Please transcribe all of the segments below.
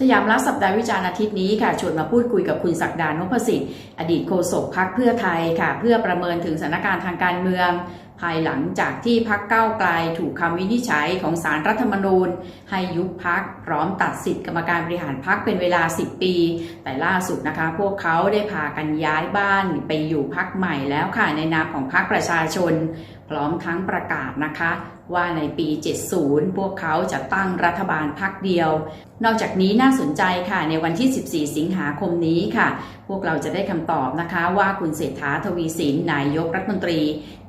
สยามรัฐสัปดาห์วิจารณ์อาทิตย์นี้ค่ะชวนมาพูดคุยกับคุณศักดานพสิทธิ์อดีตโฆษกพักเพื่อไทยค่ะ เพื่อประเมินถึงสถานการณ์ทางการเมือง ภายหลังจากที่พักเก้าไกลถูกคำวินิจฉัยของสารรัฐธรรมนูญ ให้ยุบพักพร้อมตัดสิทธิกรรมการบริหารพักเป็นเวลา 10 ปี แต่ล่าสุดนะคะ พวกเขาได้พากันย้ายบ้านไปอยู่พักใหม่แล้วค่ะในนามของพักประชาชน พร้อมทั้งประกาศนะคะ ว่าในปี 70 พวกเขาจะตั้งรัฐบาลพักเดียว นอกจากนี้น่าสนใจค่ะในวันที่ 14 สิงหาคมนี้ค่ะ พวกเราจะได้คำตอบนะคะว่าคุณเศรษฐาทวีสินนายกรัฐมนตรี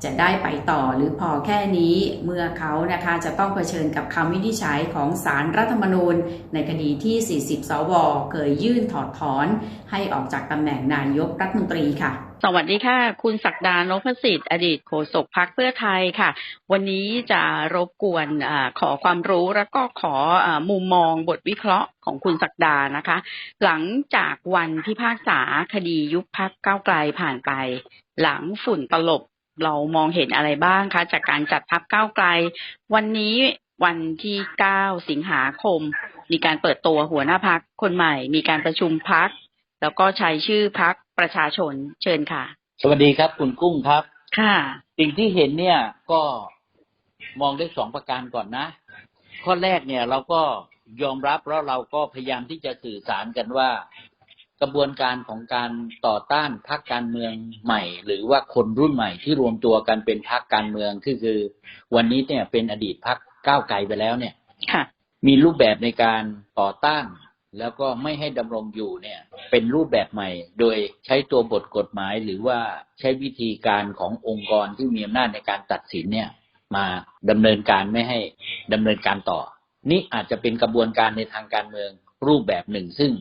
จะได้ไปต่อหรือพอแค่นี้เมื่อเขานะคะจะต้องเผชิญกับคำวินิจฉัยของสารรัฐธรรมนูญ ในคดีที่ 40 สว เคยยื่นถอดถอน ให้ออกจากตำแหน่งนายกรัฐมนตรีค่ะ สวัสดีค่ะ คุณศักดานพสิทธิ์อดีตโฆษกพักเพื่อไทยค่ะ วันนี้จะรบกวนอขอความรู้แล้วก็ขออมุมมองบทวิเคราะห์ของคุณศักดานะคะ หลังจากวันพิพากษาคดียุบพักก้าวไกลผ่านไป หลังฝุ่นตลบเรามองเห็นอะไรบ้างคะ จากการจัดพักก้าวไกล วันนี้วันที่ 9 สิงหาคม มีการเปิดตัวหัวหน้าพักคนใหม่ มีการประชุมพัก แล้วก็ใช้ชื่อพัก ประชาชนเชิญค่ะ สวัสดีครับคุณกุ้งครับ ค่ะ สิ่งที่เห็นเนี่ยก็มองได้สองประการก่อนนะ ข้อแรกเนี่ยเราก็ยอมรับแล้วเราก็พยายามที่จะสื่อสารกันว่า กระบวนการของการต่อต้านพรรคการเมืองใหม่ หรือว่าคนรุ่นใหม่ที่รวมตัวกันเป็นพรรคการเมืองคือคือ วันนี้เนี่ยเป็นอดีตพรรคก้าวไกลไปแล้วเนี่ยค่ะมีรูปแบบในการต่อต้าน แล้วก็ไม่ให้ดำรงอยู่เนี่ยเป็นรูปแบบใหม่ โดยใช้ตัวบทกฎหมายหรือว่าใช้วิธีการขององค์กรที่มีอำนาจในการตัดสินเนี่ยมาดำเนินการไม่ให้ดำเนินการต่อ นี่อาจจะเป็นกระบวนการในทางการเมืองรูปแบบหนึ่ง ซึ่ง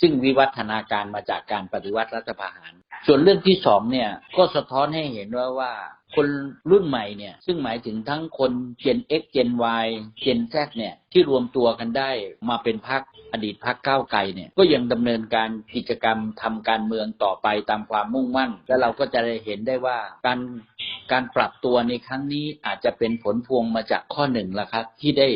ซึ่งวิวัฒนาการมาจากการปฏิวัติรัฐประหาร ส่วนเรื่องที่สองเนี่ยก็สะท้อนให้เห็นว่าว่า คนรุ่นใหม่เนี่ยซึ่งหมายถึงทั้งคน Gen X Gen Y Gen Z เนี่ยที่รวมตัวกันได้มาเป็นพรรคอดีตพรรคก้าวไกลเนี่ยก็ยังดำเนินการกิจกรรมทำการเมืองต่อไปตามความมุ่งมั่น และเราก็จะได้เห็นได้ว่าการ การปรับตัวในครั้งนี้อาจจะเป็นผลพวงมาจากข้อหนึ่งละครับ ที่ได้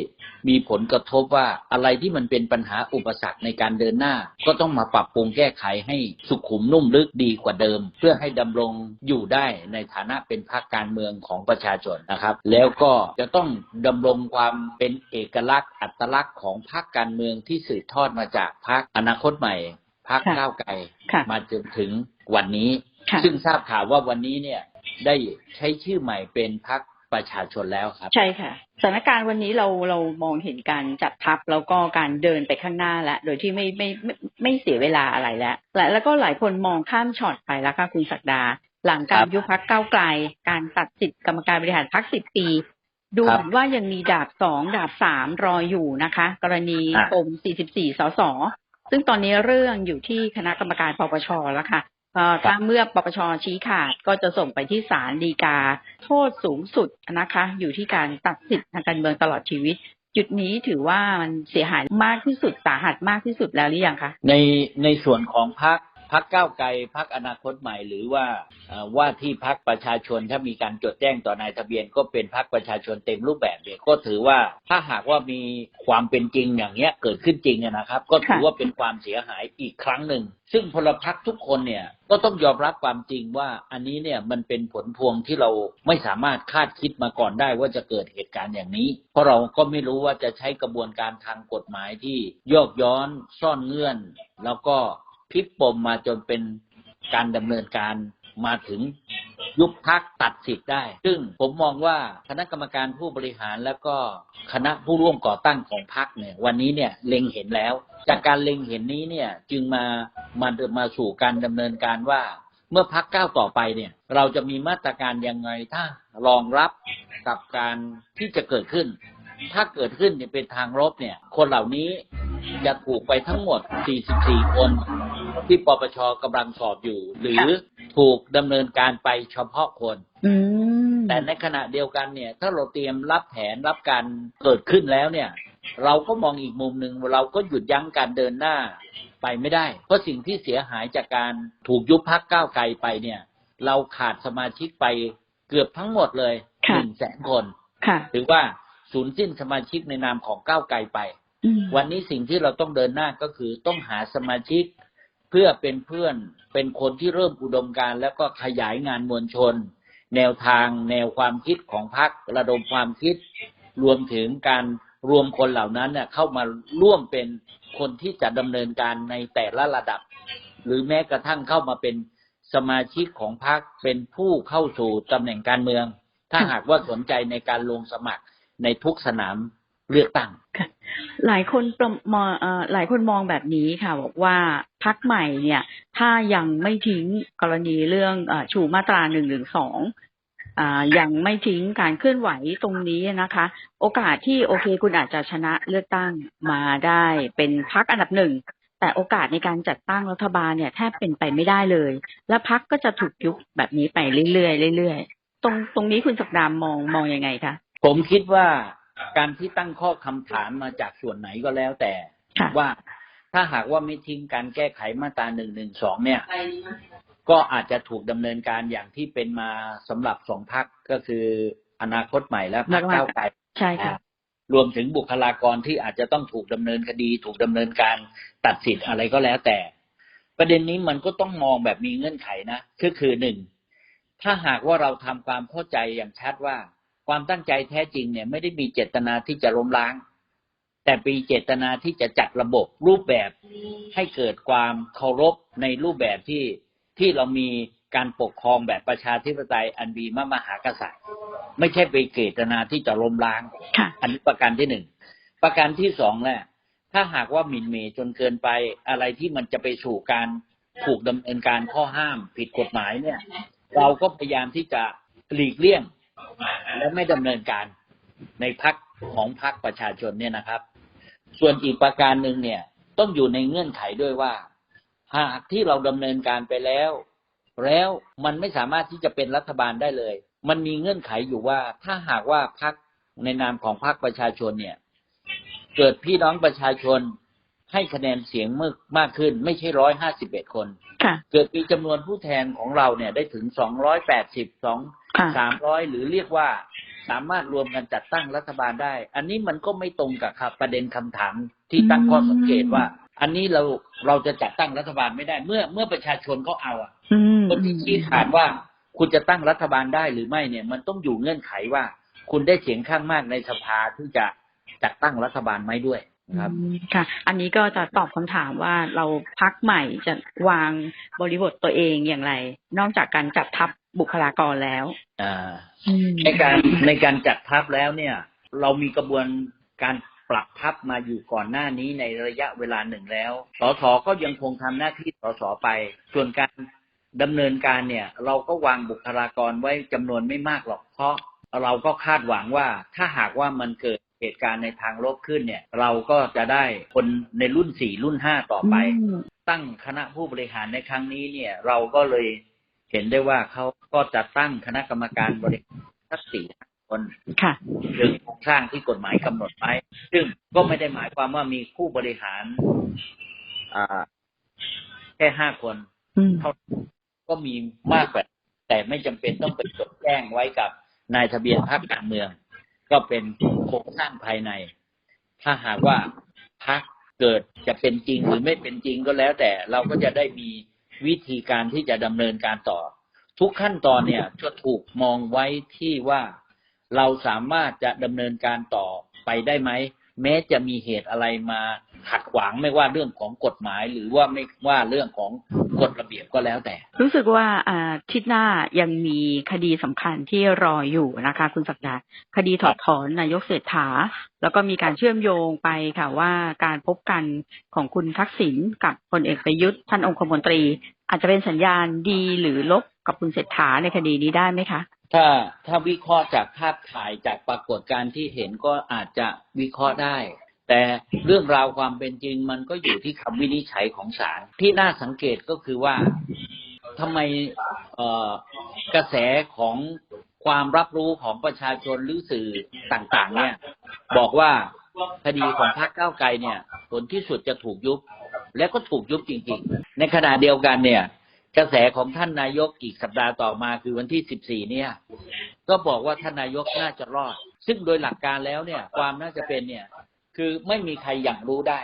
มีผลกระทบว่าอะไรที่มันเป็นปัญหาอุปสรรคในการเดินหน้า ก็ต้องมาปรับปรุงแก้ไขให้สุขุมนุ่มลึกดีกว่าเดิม เพื่อให้ดำรงอยู่ได้ในฐานะเป็นพรรคการเมืองของประชาชนนะครับ แล้วก็จะต้องดำรงความเป็นเอกลักษณ์ อัตลักษณ์ของพรรคการเมืองที่สืบทอดมาจากพรรคอนาคตใหม่พรรคค่ะก้าวไกลค่ะมาจนถึงวันนี้ค่ะซึ่งทราบข่าวว่าวันนี้เนี่ย ได้ใช้ชื่อใหม่เป็นพรรคประชาชนแล้วครับ ใช่ค่ะสถานการณ์วันนี้เราเรามองเห็นการจัดทัพแล้วก็การเดินไปข้างหน้าแล้วโดยที่ไม่ไม่ไม่ไม่เสียเวลาอะไรแล้วและแล้วก็หลายคนมองข้ามช็อตไปแล้วค่ะคุณศักดา หลังการครับยุบพักก้าวไกล การตัดสิทธิ์กรรมการบริหารพักสิบปี ดูครับเหมือนว่ายังมีดาบสองดาบสามรออยู่นะคะ กรณีอะปม44สสซึ่งตอนนี้เรื่องอยู่ที่คณะกรรมการปปชแล้วค่ะเอ่อ ถ้าเมื่อปปชชี้ขาดก็จะส่งไปที่ศาลฎีกา โทษสูงสุดนะคะ อยู่ที่การตัดสิทธิ์ทางการเมืองตลอดชีวิต จุดนี้ถือว่ามันเสียหายมากที่สุดสาหัสมากที่สุดแล้วหรือยังคะในในส่วนของพรรค พรรคก้าวไกลพรรคอนาคตใหม่ หรือว่าเอ่อว่าที่พรรคประชาชนถ้ามีการจดแจ้งต่อนายทะเบียน ก็เป็นพรรคประชาชนเต็มรูปแบบเลยก็ถือว่าถ้าหากว่ามีความเป็นจริงอย่างเงี้ยเกิดขึ้นจริงเนี่ยนะครับ ก็ถือค่ะว่าเป็นความเสียหายอีกครั้งหนึ่ง ซึ่งพลพรรคทุกคนเนี่ยก็ต้องยอมรับความจริงว่าอันนี้เนี่ยมันเป็นผลพวงที่เราไม่สามารถคาดคิดมาก่อนได้ว่าจะเกิดเหตุการณ์อย่างนี้ เพราะเราก็ไม่รู้ว่าจะใช้กระบวนการทางกฎหมายที่โยกย้อนซ่อนเงื่อน แล้วก็ พลิกปมมาจนเป็นการดำเนินการมาถึงยุบพักตัดสิทธิ์ได้ ซึ่งผมมองว่าคณะกรรมการผู้บริหารแล้วก็คณะผู้ร่วมก่อตั้งของพักเนี่ยวันนี้เนี่ยเล็งเห็นแล้ว จากการเล็งเห็นนี้เนี่ยจึงมามามาสู่การดำเนินการว่า เมื่อพักก้าวต่อไปเนี่ยเราจะมีมาตรการยังไงถ้ารองรับกับการที่จะเกิดขึ้น ถ้าเกิดขึ้นเนี่ยเป็นทางลบเนี่ยคนเหล่านี้จะถูกไปทั้งหมด 44 คน ที่ปปชกำลังสอบอยู่ หรือถูกดำเนินการไปเฉพาะคนอืมแต่ในขณะเดียวกันเนี่ย ถ้าเราเตรียมรับแผนรับการเกิดขึ้นแล้วเนี่ย เราก็มองอีกมุมหนึ่งเราก็หยุดยั้งการเดินหน้าไปไม่ได้ เพราะสิ่งที่เสียหายจากการถูกยุบพักก้าวไกลไปเนี่ย เราขาดสมาชิกไปเกือบทั้งหมดเลยหค่ะนึ่งแสนคนค่ะถือว่าสูญสิ้นสมาชิกในนามของก้าวไกลไปอืมวันนี้สิ่งที่เราต้องเดินหน้าก็คือต้องหาสมาชิกเพื่อเป็นเพื่อนเป็นคนที่เริ่มอุดมการแล้วก็ขยายงานมวลชน แนวทางแนวความคิดของพรรคระดมความคิด รวมถึงการรวมคนเหล่านั้นเน่ยเข้ามาร่วมเป็นคนที่จะดำเนินการในแต่ละระดับ หรือแม้กระทั่งเข้ามาเป็นสมาชิกของพรรคเป็นผู้เข้าสู่ตำแหน่งการเมือง ถ้าหากว่าสนใจในการลงสมัครในทุกสนามเลือกตั้ง หลายคนประมองหลายคนมองแบบนี้ค่ะ บอกว่าพักใหม่เนี่ย ถ้ายังไม่ทิ้งกรณีเรื่องอชูมาตราหนึ่งหนึ่งสองยังไม่ทิ้งการเคลื่อนไหวตรงนี้นะคะ โอกาสที่โอเคคุณอาจจะชนะเลือกตั้งมาได้เป็นพักอันดับหนึ่งแต่โอกาสในการจัดตั้งรัฐบาลเนี่ยแทบเป็นไปไม่ได้เลย และพักก็จะถูกยุบแบบนี้ไปเรื่อยๆเรื่อยๆตรงตรงนี้คุณศักดามมองมองยังไงคะผมคิดว่า การที่ตั้งข้อคำถามมาจากส่วนไหนก็แล้วแต่ค่ะว่าถ้าหากว่าไม่ทิ้งการแก้ไขมาตราหนึ่งหนึ่งสองเนี่ย ก็อาจจะถูกดำเนินการอย่างที่เป็นมาสำหรับสองพักก็คืออนาคตใหม่และพรรคก้าวไกลใช่ค่ะรวมถึงบุคลากรที่อาจจะต้องถูกดำเนินคดี ถูกดำเนินการตัดสิทธิ์อะไรก็แล้วแต่ ประเด็นนี้มันก็ต้องมองแบบมีเงื่อนไขนะก็คือหนึ่งถ้าหากว่าเราทำความเข้าใจอย่างชัดว่า ความตั้งใจแท้จริงเนี่ยไม่ได้มีเจตนาที่จะล้มล้าง แต่มีเจตนาที่จะจัดระบบรูปแบบให้เกิดความเคารพในรูปแบบที่ที่เรามีการปกครองแบบประชาธิปไตยอันมีมมหากษัตริย์ ไม่ใช่ไปเจตนาที่จะล้มล้างค่ะอันนี้ประการที่หนึ่งประการที่สองแหละถ้าหากว่าหมิ่นเหมจนเกินไปอะไรที่มันจะไปสู่การถูกดำเนินการข้อห้ามผิดกฎหมายเนี่ย เราก็พยายามที่จะหลีกเลี่ยง และไม่ดำเนินการในพักของพักประชาชนเนี่ยนะครับ ส่วนอีกประการหนึ่งเนี่ย ต้องอยู่ในเงื่อนไขด้วยว่า หากที่เราดำเนินการไปแล้ว แล้วมันไม่สามารถที่จะเป็นรัฐบาลได้เลย มันมีเงื่อนไขอยู่ว่า ถ้าหากว่าพักในนามของพรรคประชาชนเนี่ย เกิดพี่น้องประชาชน ให้คะแนนเสียงมากมากขึ้น ไม่ใช่ร้อยห้าสิบเอ็ดคนค่ะเกิดมีจำนวนผู้แทนของเราเนี่ยได้ถึงสองร้อยแปดสิบสองค่ะสามร้อยหรือเรียกว่าสามารถรวมกันจัดตั้งรัฐบาลได้ อันนี้มันก็ไม่ตรงกับครับประเด็นคำถามที่ตั้งข้อสังเกตว่า อันนี้เราเราจะจัดตั้งรัฐบาลไม่ได้เมื่อเมื่อประชาชนเขาเอาอะอืมคนที่ชี้ขาดว่าคุณจะตั้งรัฐบาลได้หรือไม่เนี่ย มันต้องอยู่เงื่อนไขว่า คุณได้เสียงข้างมากในสภาที่จะจัดตั้งรัฐบาลไหมด้วย ครับอืมค่ะ อันนี้ก็จะตอบคำถามว่าเราพักใหม่จะวางบริบทตัวเองอย่างไร นอกจากการจัดทัพบุคลากรแล้วอ่าในการในการจัดทัพแล้วเนี่ย เรามีกระบวนการปรับทัพมาอยู่ก่อนหน้านี้ในระยะเวลาหนึ่งแล้ว สสก็ยังคงทำหน้าที่สสไป ส่วนการดำเนินการเนี่ย เราก็วางบุคลากรไว้จำนวนไม่มากหรอกเพราะเราก็คาดหวังว่าถ้าหากว่ามันเกิด เหตุการณ์ในทางลบขึ้นเนี่ย เราก็จะได้คนในรุ่นสี่รุ่นห้าต่อไปอืมตั้งคณะผู้บริหารในครั้งนี้เนี่ย เราก็เลยเห็นได้ว่าเขาก็จะตั้งคณะกรรมการบริหารสักสี่ห้าคนค่ะถึงโครงสร้างที่กฎหมายกำหนดไว้ ซึ่งก็ไม่ได้หมายความว่ามีผู้บริหารอ่าแค่ห้าคนอืมเท่าก็มีมากกว่าแต่ไม่จำเป็นต้องไปจดแจ้งไว้กับนายทะเบียนพรรคการเมือง ก็เป็นโครงสร้างภายใน ถ้าหากว่าพักเกิดจะเป็นจริงหรือไม่เป็นจริงก็แล้ว แต่เราก็จะได้มีวิธีการที่จะดำเนินการต่อ ทุกขั้นตอนเนี่ยจะถูกมองไว้ที่ว่าเราสามารถจะดำเนินการต่อไปได้ไหม แม้จะมีเหตุอะไรมาขัดขวางไม่ว่าเรื่องของกฎหมาย หรือว่าไม่ว่าเรื่องของกฎระเบียบก็แล้วแต่ รู้สึกว่าอ่าทิศหน้ายังมีคดีสำคัญที่รออยู่นะคะ คุณศักดาคดีถอดถอนนายกเศรษฐา แล้วก็มีการเชื่อมโยงไปค่ะว่าการพบกันของคุณทักษิณกับพลเอกประยุทธ์ท่านองคมนตรี อาจจะเป็นสัญญาณดีหรือลบกับคุณเศรษฐาในคดีนี้ได้ไหมคะ ถ้าถ้าวิเคราะห์จากภาพถ่ายจากปรากฏการณ์ที่เห็นก็อาจจะวิเคราะห์ได้ แต่เรื่องราวความเป็นจริงมันก็อยู่ที่คำวินิจฉัยของศาลที่น่าสังเกตก็คือว่าทำไมเอกระแสของความรับรู้ของประชาชนหรือสื่อต่าง ๆ เนี่ย บอกว่าคดีของพรรคก้าวไกลเนี่ย ผลที่สุดจะถูกยุบ และก็ถูกยุบจริง ๆ ในขณะเดียวกันเนี่ย กระแสของท่านนายกอีกสัปดาห์ต่อมาคือวันที่ 14 เนี่ย ก็บอกว่าท่านนายกน่าจะรอด ซึ่งโดยหลักการแล้วเนี่ย ความน่าจะเป็นเนี่ย คือไม่มีใครอยากรู้ได้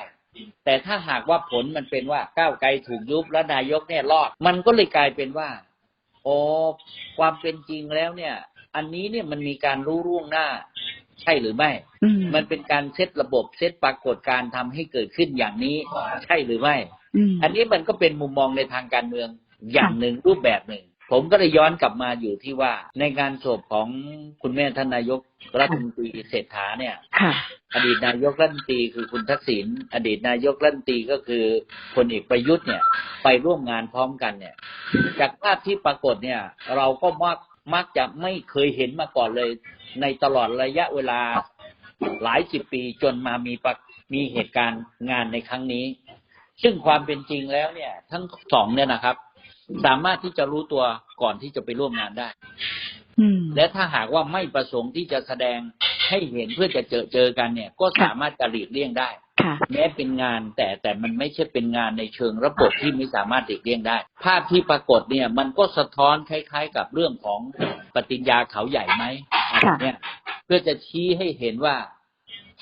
แต่ถ้าหากว่าผลมันเป็นว่าก้าวไกลถูกยุบและนายกเนี่ยรอด มันก็เลยกลายเป็นว่าโอ้ความเป็นจริงแล้วเนี่ย อันนี้เนี่ยมันมีการรู้ร่วงหน้า ใช่หรือไม่อืมมันเป็นการเซตระบบเซตปรากฏการณ์ทำให้เกิดขึ้นอย่างนี้ ใช่หรือไม่อืมอันนี้มันก็เป็นมุมมองในทางการเมือง อย่างหนึ่งรูปแบบหนึ่ง ผมก็เลยย้อนกลับมาอยู่ที่ว่า ในงานศพของคุณแม่ท่านนายกรัฐมนตรีเศรษฐาเนี่ยค่ะอดีตนายกรัฐมนตรีคือคุณทักษิณอดีตนายกรัฐมนตรีก็คือพลเอกประยุทธ์เนี่ย ไปร่วมงานพร้อมกันเนี่ย จากภาพที่ปรากฏเนี่ย เราก็มักมักจะไม่เคยเห็นมาก่อนเลย ในตลอดระยะเวลาหลายสิบปีจนมามีปะมีเหตุการณ์งานในครั้งนี้ ซึ่งความเป็นจริงแล้วเนี่ย ทั้งสองเนี่ยนะครับ สามารถที่จะรู้ตัวก่อนที่จะไปร่วมงานได้อืมและถ้าหากว่าไม่ประสงค์ที่จะแสดงให้เห็นเพื่อจะเจอเจอกันเนี่ย ก็สามารถจะหลีกเลี่ยงได้ค่ะแม้เป็นงานแต่แต่มันไม่ใช่เป็นงานในเชิงระบบที่ไม่สามารถหลีกเลี่ยงได้ ภาพที่ปรากฏเนี่ย มันก็สะท้อนคล้าย ๆ กับเรื่องของปฏิญญาเขาใหญ่ไหมอันค่ะเนี่ย เพื่อจะชี้ให้เห็นว่า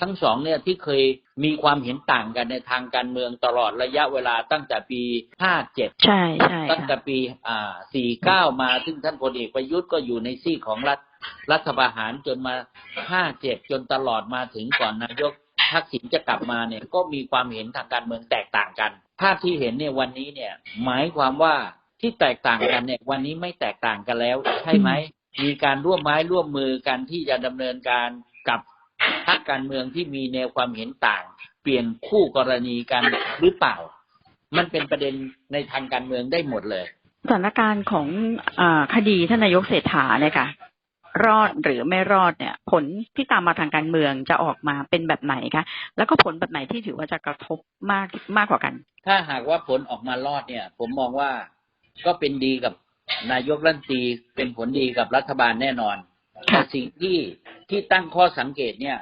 ทั้งสองเนี่ยที่เคยมีความเห็นต่างกันในทางการเมืองตลอดระยะเวลาตั้งแต่ปี 57 ใช่ใช่ตั้งแต่ค่ะปีอ่า49 มา ซึ่งท่านพลเอกประยุทธ์ก็อยู่ในซีกของรัฐรัฐประหารจนมา 57 จนตลอดมาถึงก่อนนายกทักษิณจะกลับมาเนี่ยก็มีความเห็นทางการเมืองแตกต่างกัน ภาพที่เห็นเนี่ยวันนี้เนี่ยหมายความว่าที่แตกต่างกันเนี่ยวันนี้ไม่แตกต่างกันแล้ว ใช่ไหมมีการร่วมไม้ร่วมมือกันที่จะดำเนินการกับ พรรคการเมืองที่มีแนวความเห็นต่าง เปลี่ยนคู่กรณีกันหรือเปล่า มันเป็นประเด็นในทางการเมืองได้หมดเลยสถานการณ์ของอาคดีท่านนายกเศรษฐาเนี่ยค่ะ รอดหรือไม่รอดเนี่ย ผลที่ตามมาทางการเมืองจะออกมาเป็นแบบไหนคะแล้วก็ผลแบบไหนที่ถือว่าจะกระทบมากมากกว่ากัน ถ้าหากว่าผลออกมารอดเนี่ย ผมมองว่าก็เป็นดีกับนายกรัฐมนตรีเป็นผลดีกับรัฐบาลแน่นอนแต่สิ่งที่ที่ตั้งข้อสังเกตเนี่ย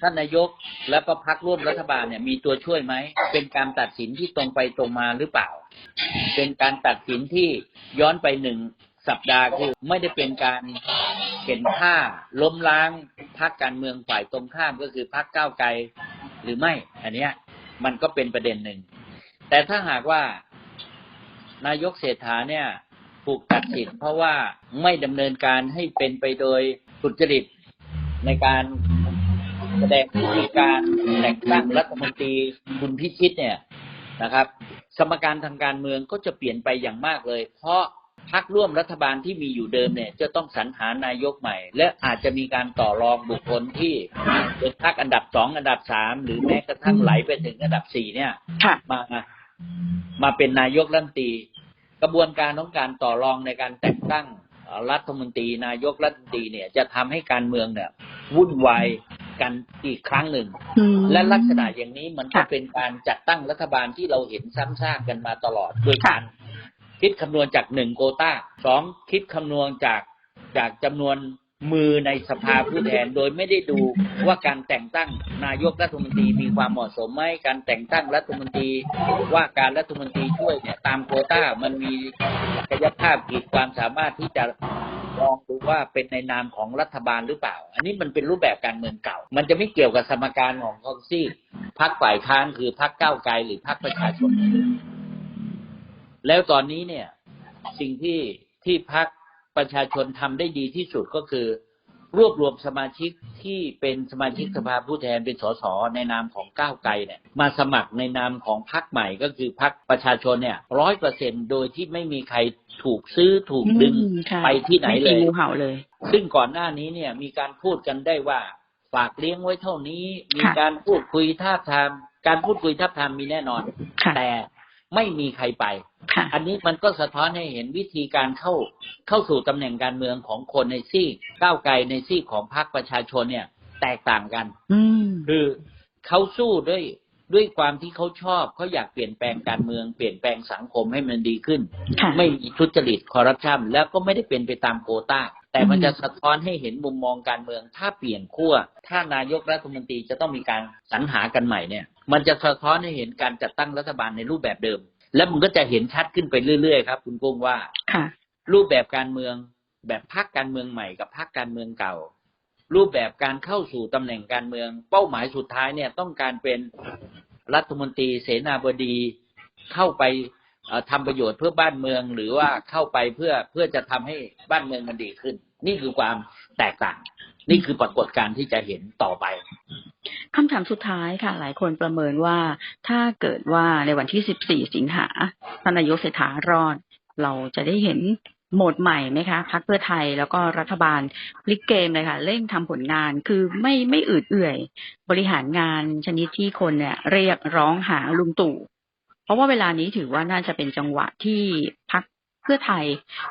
ท่านนายกแล้วก็พักร่วมรัฐบาลเนี่ยมีตัวช่วยไหม เป็นการตัดสินที่ตรงไปตรงมาหรือเปล่า เป็นการตัดสินที่ย้อนไปหนึ่งสัปดาห์คือไม่ได้เป็นการเข็นฆ่าล้มล้างพรรคการเมืองฝ่ายตรงข้ามก็คือพรรคก้าวไกลหรือไม่ อันเนี้ยมันก็เป็นประเด็นหนึ่ง แต่ถ้าหากว่านายกเศรษฐาเนี่ยถูกตัดสินเพราะว่าไม่ดำเนินการให้เป็นไปโดยสุจริตในการ แสดงวิธีการแต่งตั้งรัฐมนตรีคุณพิชิตเนี่ยนะครับ สมการทางการเมืองก็จะเปลี่ยนไปอย่างมากเลย เพราะพักร่วมรัฐบาลที่มีอยู่เดิมเนี่ย จะต้องสรรหานายกใหม่ และอาจจะมีการต่อรองบุคคลที่เป็นพักอันดับสองอันดับสามหรือแม้กระทั่งไหลไปถึงอันดับสี่เนี่ยค่ะมามาเป็นนายกรัฐมนตรี กระบวนการของการต่อรองในการแต่งตั้งเอ่อรัฐมนตรีนายกรัฐมนตรีเนี่ยจะทำให้การเมืองเนี่ยวุ่นวาย กันอีกครั้งหนึ่งอืมและลักษณะอย่างนี้มันก็ค่ะเป็นการจัดตั้งรัฐบาลที่เราเห็นซ้ำซากกันมาตลอดโดยการคิดคำนวณจากหนึ่งโกต้าสองคิดคำนวณจากจากจำนวนมือในสภาผู้แทนโดยไม่ได้ดูว่าการแต่งตั้งนายกรัฐมนตรีมีความเหมาะสมไหมการแต่งตั้งรัฐมนตรีว่าการรัฐมนตรีช่วยเนี่ยตามโควต้ามันมีศักยภาพขีดความสามารถที่จะ มองดูว่าเป็นในนามของรัฐบาลหรือเปล่า อันนี้มันเป็นรูปแบบการเมืองเก่า มันจะไม่เกี่ยวกับสมการของคองซี่พักฝ่ายค้านคือพักก้าวไกลหรือพักประชาชน แล้วตอนนี้เนี่ย สิ่งที่ที่พักประชาชนทำได้ดีที่สุดก็คือ รวบรวมสมาชิกที่เป็นสมาชิกสภาผู้แทนเป็นสสในนามของก้าวไกลเนี่ยมาสมัครในนามของพักใหม่ก็คือพักประชาชนเนี่ยร้อยเปอร์เซ็นโดยที่ไม่มีใครถูกซื้อถูกดึงอืมใช่ไปที่ไหนเลยม่มีงูเห่าเลย ซึ่งก่อนหน้านี้เนี่ยมีการพูดกันได้ว่าฝากเลี้ยงไว้เท่านี้ มีค่ะการพูดคุยท่าบทามการพูดคุยท่าบทามมีแน่นอนค่ะแต่ ไม่มีใครไปค่ะอันนี้มันก็สะท้อนให้เห็นวิธีการเข้าเข้าสู่ตำแหน่งการเมืองของคนในซีกก้าวไกลในซีกของพรรคประชาชนเนี่ย แตกต่างกัน อืมคือเขาสู้ด้วยด้วยความที่เขาชอบเขาอยากเปลี่ยนแปลงการเมืองเปลี่ยนแปลงสังคมให้มันดีขึ้นค่ะไม่มีทุจริตคอร์รัปชันแล้วก็ไม่ได้เป็นไปตามโควต้า แต่มันอืมจะสะท้อนให้เห็นมุมมองการเมือง ถ้าเปลี่ยนขั้วถ้านายกรัฐมนตรีจะต้องมีการสรรหากันใหม่เนี่ย มันจะสะท้อนให้เห็นการจัดตั้งรัฐบาลในรูปแบบเดิม แล้วมันก็จะเห็นชัดขึ้นไปเรื่อยๆครับ คุณกุ้งว่าค่ะรูปแบบการเมืองแบบพรรคการเมืองใหม่กับพรรคการเมืองเก่า รูปแบบการเข้าสู่ตำแหน่งการเมือง เป้าหมายสุดท้ายเนี่ยต้องการเป็นรัฐมนตรีเสนาบดีเข้าไปเอ่อทำประโยชน์เพื่อบ้านเมืองหรือว่าเข้าไปเพื่อเพื่อจะทำให้บ้านเมืองมันดีขึ้น นี่คือความแตกต่าง นี่คือปรากฏการณ์ที่จะเห็นต่อไป คำถามสุดท้ายค่ะ หลายคนประเมินว่าถ้าเกิดว่าในวันที่ 14 สิงหาท่านนายกเศรษฐารอด เราจะได้เห็นโหมดใหม่ไหมคะพักเพื่อไทยแล้วก็รัฐบาลพลิกเกมเลยค่ะ เร่งทำผลงานคือไม่ไม่อืดเอื่อย บริหารงานชนิดที่คนเนี่ย เรียกร้องหาลุงตู่ เพราะว่าเวลานี้ถือว่าน่าจะเป็นจังหวะที่พักเพื่อไทย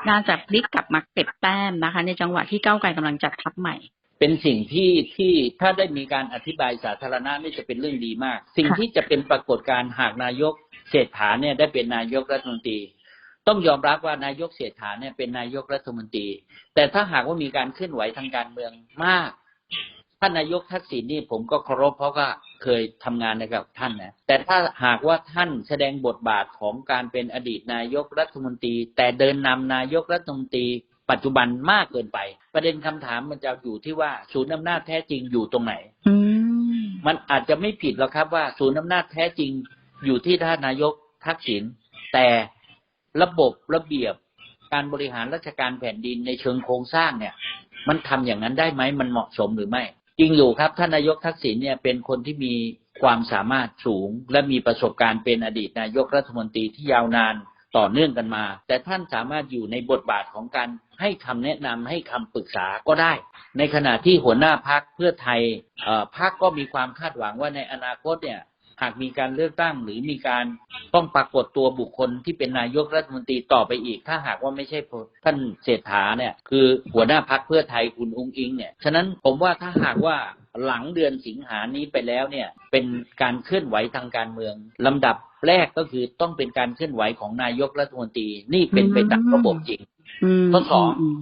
น่าจะพลิกกลับมาเก็บแต้มนะคะ ในจังหวะที่ก้าวไกลกำลังจัดทัพใหม่ เป็นสิ่งที่ที่ถ้าได้มีการอธิบายสาธารณะนี่จะเป็นเรื่องดีมาก สิ่งที่จะเป็นปรากฏการ์หากนายกเศรษฐาเนี่ยได้เป็นนายกรัฐมนตรี ต้องยอมรับว่านายกเศรษฐาเนี่ยเป็นนายกรัฐมนตรี แต่ถ้าหากว่ามีการเคลื่อนไหวทางการเมืองมากท่านนายกทักษิณนี่ผมก็เคารพเพราะก็เคยทำงานกับท่านนะแต่ถ้าหากว่าท่านแสดงบทบาทของการเป็นอดีตนายกรัฐมนตรี แต่เดินนำนายกรัฐมนตรี ปัจจุบันมากเกินไป ประเด็นคำถามมันจะอยู่ที่ว่าศูนย์อำนาจแท้จริงอยู่ตรงไหนอืมมันอาจจะไม่ผิดหรอกครับว่าศูนย์อำนาจแท้จริงอยู่ที่ท่านนายกทักษิณแต่ระบบระเบียบการบริหารราชการแผ่นดินในเชิงโครงสร้างเนี่ย มันทำอย่างนั้นได้ไหมมันเหมาะสมหรือไม่ จริงอยู่ครับท่านนายกทักษิณเนี่ยเป็นคนที่มีความสามารถสูง และมีประสบการณ์เป็นอดีตนายกรัฐมนตรีที่ยาวนานต่อเนื่องกันมา แต่ท่านสามารถอยู่ในบทบาทของการ ให้คำแนะนำให้คำปรึกษาก็ได้ ในขณะที่หัวหน้าพักเพื่อไทยพักก็มีความคาดหวังว่าในอนาคตเนี่ยหากมีการเลือกตั้งหรือมีการต้องปรากฏตัวบุคคลที่เป็นนายกรัฐมนตรีต่อไปอีก ถ้าหากว่าไม่ใช่ท่านเศรษฐาเนี่ยคือหัวหน้าพักเพื่อไทยคุณอุ้งอิงเนี่ยฉะนั้นผมว่าถ้าหากว่าหลังเดือนสิงหานี้ไปแล้วเนี่ยเป็นการเคลื่อนไหวทางการเมืองลำดับแรกก็คือต้องเป็นการเคลื่อนไหวของนายกรัฐมนตรีนี่เป็นไปตามระบบจริง ข้อสองม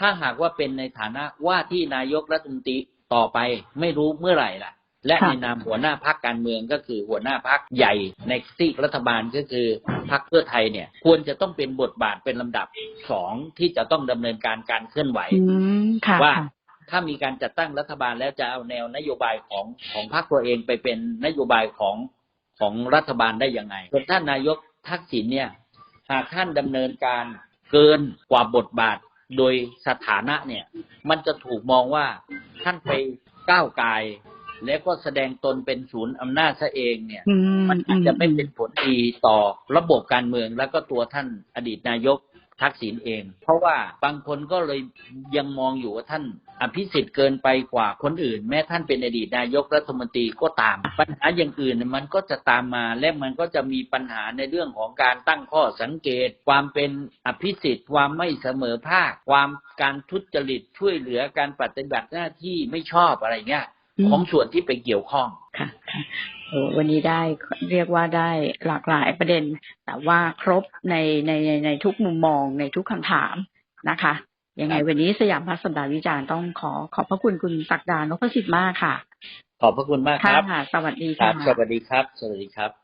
ถ้าหากว่าเป็นในฐานะว่าที่นายกรัฐมนตรีต่อไปไม่รู้เมื่อไหร่ล่ะ และค่ะในนามหัวหน้าพักการเมืองก็คือหัวหน้าพักใหญ่ในซีกรัฐบาลก็คือพักเพื่อไทยเนี่ย ควรจะต้องเป็นบทบาทเป็นลำดับสองที่จะต้องดำเนินการการเคลื่อนไหวอืมค่ะว่าค่ะถ้ามีการจัดตั้งรัฐบาลแล้วจะเอาแนวนโยบายของของพรรคตัวเองไปเป็นนโยบายของของรัฐบาลได้ยังไงส่วนท่านนายกทักษิณเนี่ย หากท่านดำเนินการ เกินกว่าบทบาทโดยสถานะเนี่ย มันจะถูกมองว่าท่านไปก้าวไกายแล้วก็แสดงตนเป็นศูนย์อำนาจซะเองเนี่ยอืมมันอาจจะไม่เป็นผลดีต่อระบบการเมืองแล้วก็ตัวท่านอดีตนายก ทักษิณเอง เพราะว่าบางคนก็เลยยังมองอยู่ว่าท่านอภิสิทธิ์เกินไปกว่าคนอื่น แม้ท่านเป็นอดีตนายกรัฐมนตรีก็ตาม ปัญหาอย่างอื่นมันก็จะตามมาและมันก็จะมีปัญหาในเรื่องของการตั้งข้อสังเกต ความเป็นอภิสิทธิ์ความไม่เสมอภาค ความการทุจริตช่วยเหลือการปฏิบัติหน้าที่ไม่ชอบอะไรเงี้ย ของส่วนที่ไปเกี่ยวข้องค่ะค่ะโอ้วันนี้ได้เรียกว่าได้หลากหลายประเด็น แต่ว่าครบในในในในทุกมุมมองในทุกคำถามนะคะยังไงครับวันนี้สยามพัฒน์สัปดาห์วิจารณ์ต้องขอขอบพระคุณคุณศักดานพสิทธิ์มากค่ะ ขอบพระคุณมากคค่ะรับค่ะสวัสดีครัค่ะบสวัสดีครับ สวัสดีครับ